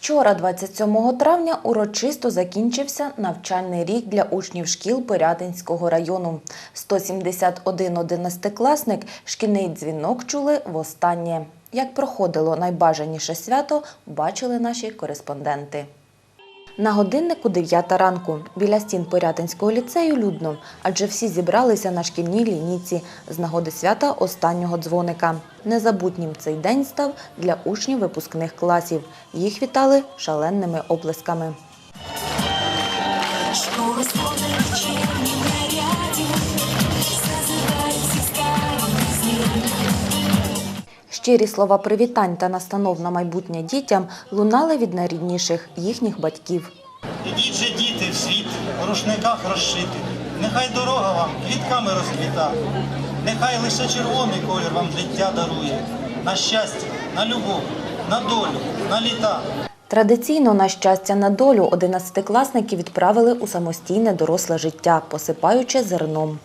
Вчора, 27 травня, урочисто закінчився навчальний рік для учнів шкіл Пирятинського району. 171 одинадцятикласник шкільний дзвінок чули востаннє. Як проходило найбажаніше свято, бачили наші кореспонденти. На годиннику 9 ранку. Біля стін Порятинського ліцею людно, адже всі зібралися на шкільній лінійці з нагоди свята останнього дзвоника. Незабутнім цей день став для учнів випускних класів. Їх вітали шаленими оплесками. Школа Щирі слова привітань та настанов на майбутнє дітям лунали від найрідніших їхніх батьків. Ідіть же, діти, в світ у рушниках розшити. Нехай дорога вам квітками розквіта. Нехай лише червоний колір вам життя дарує. На щастя, на любов, на долю, на літа. Традиційно на щастя на долю одинадцятикласники відправили у самостійне доросле життя, посипаючи зерном.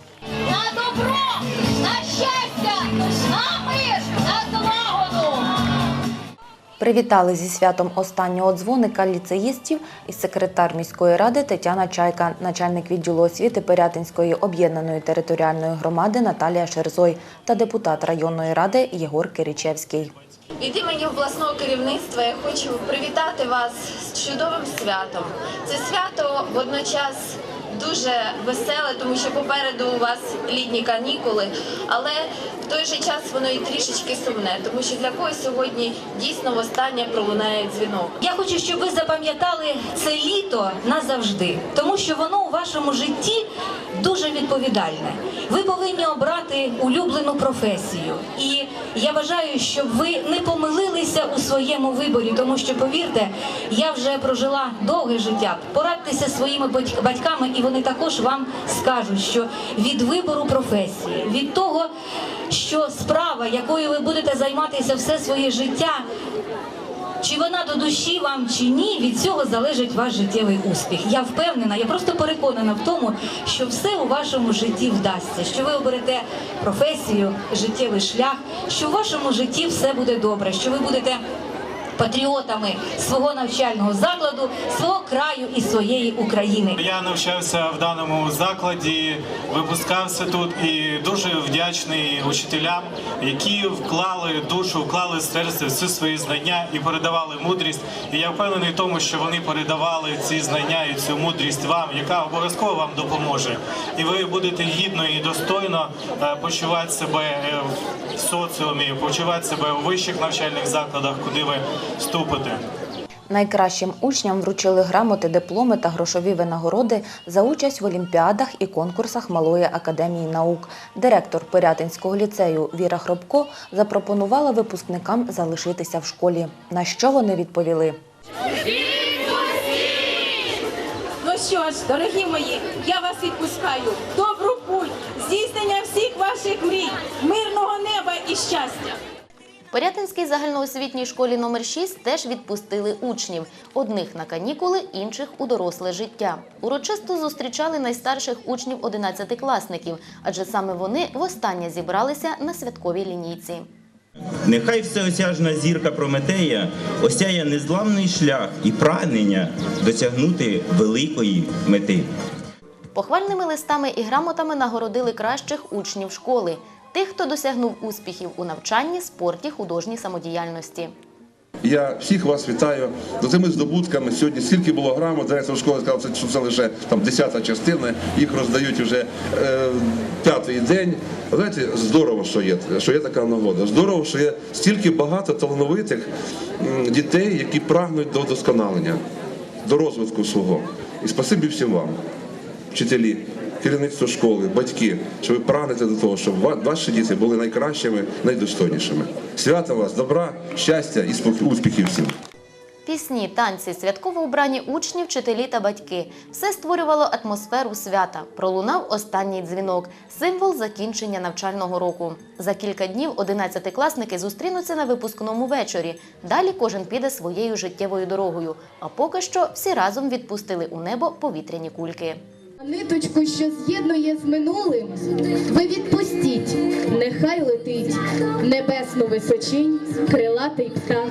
Привітали зі святом останнього дзвоника ліцеїстів і секретар міської ради Тетяна Чайка, начальник відділу освіти Пирятинської об'єднаної територіальної громади Наталія Шерзой та депутат районної ради Єгор Киричевський. Від імені обласного керівництва я хочу привітати вас з чудовим святом. Це свято водночас дуже веселе, тому що попереду у вас літні канікули, але в той же час воно і трішечки сумне, тому що для когось сьогодні дійсно востаннє пролунає дзвінок. Я хочу, щоб ви запам'ятали це літо назавжди, тому що воно у вашому житті дуже відповідальне. Ви повинні обрати улюблену професію. І я бажаю, щоб ви не помилилися у своєму виборі, тому що повірте, я вже прожила довге життя. Порадьтеся своїми батьками, і вони також вам скажуть, що від вибору професії, від того, що справа, якою ви будете займатися все своє життя, чи вона до душі вам чи ні, від цього залежить ваш життєвий успіх. Я впевнена, я просто переконана в тому, що все у вашому житті вдасться, що ви оберете професію, життєвий шлях, що в вашому житті все буде добре, що ви будете патріотами свого навчального закладу, свого краю і своєї України. Я навчався в даному закладі, випускався тут і дуже вдячний учителям, які вклали душу, вклали серце всі свої знання і передавали мудрість. І я впевнений в тому, що вони передавали ці знання і цю мудрість вам, яка обов'язково вам допоможе. І ви будете гідно і достойно е, почувати себе е, в соціумі, почувати себе у вищих навчальних закладах, куди ви вступите. Найкращим учням вручили грамоти, дипломи та грошові винагороди за участь в олімпіадах і конкурсах Малої академії наук. Директор Пирятинського ліцею Віра Хробко запропонувала випускникам залишитися в школі. На що вони відповіли? Ну що ж, дорогі мої, я вас відпускаю. Добру путь, здійснення всіх ваших мрій, мирного неба і щастя. Порятинській загальноосвітній школі номер 6 теж відпустили учнів. Одних на канікули, інших у доросле життя. Урочисто зустрічали найстарших учнів 11-класників, адже саме вони востаннє зібралися на святковій лінійці. Нехай всеосяжна зірка Прометея осяє незламний шлях і прагнення досягнути великої мети. Похвальними листами і грамотами нагородили кращих учнів школи, тих, хто досягнув успіхів у навчанні, спорті, художній самодіяльності. Я всіх вас вітаю з цими здобутками. Сьогодні скільки було грамот, директор школи сказав, що це лише там десята частина, їх роздають вже е, п'ятий день. Знаєте, здорово, що є, що є така нагода. Здорово, що є стільки багато талановитих дітей, які прагнуть до вдосконалення, до розвитку свого. І спасибі всім вам, вчителі. Керівництво школи, батьки, що ви прагнете до того, щоб ваші діти були найкращими, найдостойнішими. Свята вас, добра, щастя і успіхів всім. Пісні, танці, святково убрані учні, вчителі та батьки все створювало атмосферу свята. Пролунав останній дзвінок, символ закінчення навчального року. За кілька днів одинадцятикласники зустрінуться на випускному вечорі. Далі кожен піде своєю життєвою дорогою. А поки що всі разом відпустили у небо повітряні кульки. Ниточку, що з'єднує з минулим, ви відпустіть, нехай летить небесну височинь крилатий птах.